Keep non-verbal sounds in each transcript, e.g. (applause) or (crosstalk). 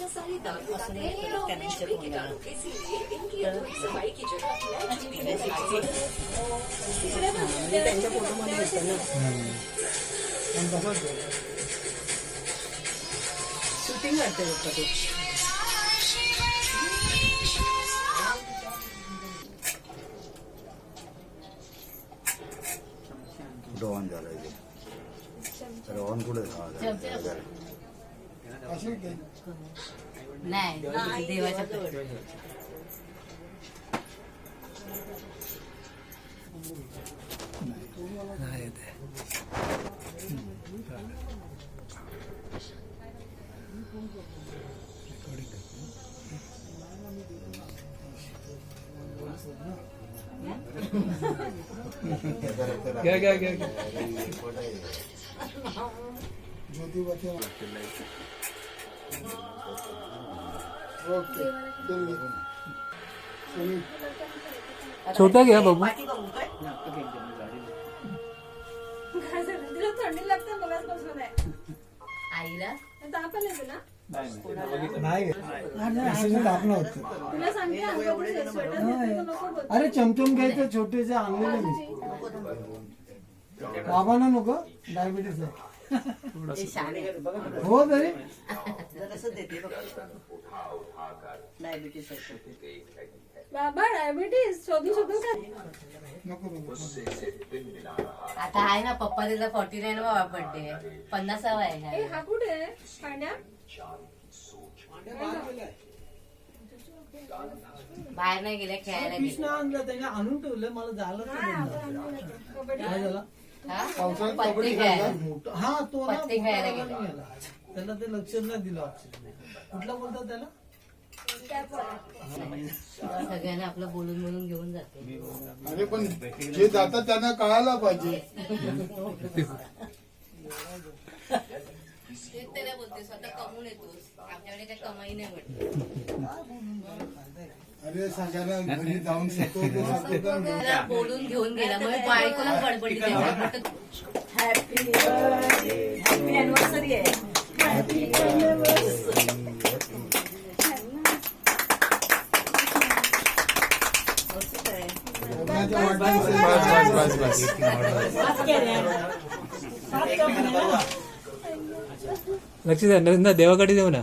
मसालेदार दाते हैं रेशमी कीटाणु इसीलिए शूटिंग झालं इथे कुठे झालं. नाही देवाच्या घ्या घ्या घ्या घ्या. छोटा घ्या बाबू. आईला. अरे चमचम घ्यायचं आणलेले मी बाबांना नको. डायबिटीस आहे. (laughs) हो तरी डायबिटीस बाबा डायबिटीस शोधू शोधू काय नको नको आता आहे ना पप्पा तिचा फॉर्टी नाईन वा बर्थडे पन्नासावा आहे. हा कुठे आहे? पाण्या? बाहेर नाही गेल्या खेळायला आणून ठेवलं मला झालं काय झालं? हा? पावसाळ्यात पत्ते. हा तो ना पत्ते खेळायला पोराला गेला. नाही गेला. त्याला ते लक्ष नाही दिलं ऑप्शन कुठला बोलतात त्याला? सगळ्यांना आपलं बोलून बोलून घेऊन जाते. अरे पण जे जातात त्यांना कळायला पाहिजे. तेच त्याला बोलते स्वतः कमवून येतोस. आपल्याकडे काही कमाई नाही म्हटलं. अरे घरी जाऊन. (laughs) त्याला बोलून घेऊन गेला मग बायकोला हॅपी हॅपी अॅनिव्हर्सरी आहे. लग्नाच्या वाढदिवसाला लक्ष द्या देवाकडे देऊ ना.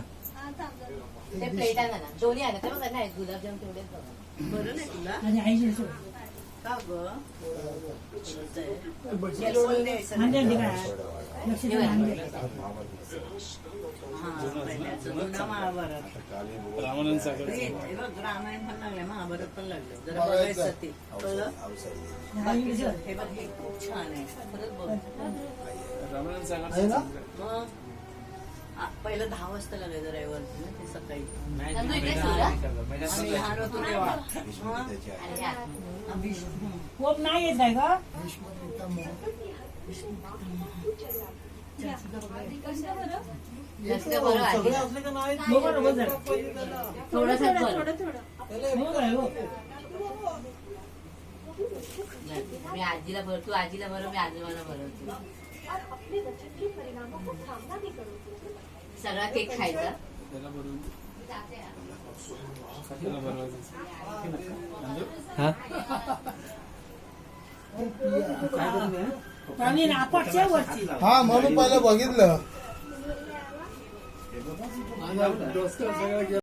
ते प्लेट आणा ना दोन्ही आणा ते बघा नाही गुलाबजाम तेवढेच बघा. बरं नाही तुला? का ग? गॅसवर द्यायचं नाही. हा, पहिल्याचं जुना महाभारत. हे बघ रामायण पण लागलं महाभारत पण लागलं जरा बघायचं ते. कळलं? बाकीचं हे बघ हे खूप छान आहे. खरंच बघ. आहे ना? मग? आ, पहिलं दहा वाजता लागायचं रविवार ते सकाळी. इकडे सोडा आम्ही लहान होतो तेव्हा. आम्ही हं. होप नाही येत आहे का? बरं आहे. सगळे असले का नाही? बरोबर झालं. थोडंसं बरं थोडं. थोडं हो काय हो. मी आजीला भर तू आजीला भरव मी आजोबाला भरवतो सगळा केक खायचा. हा आणि नापाटच्या वरची हा म्हणून पहिलं बघितलं.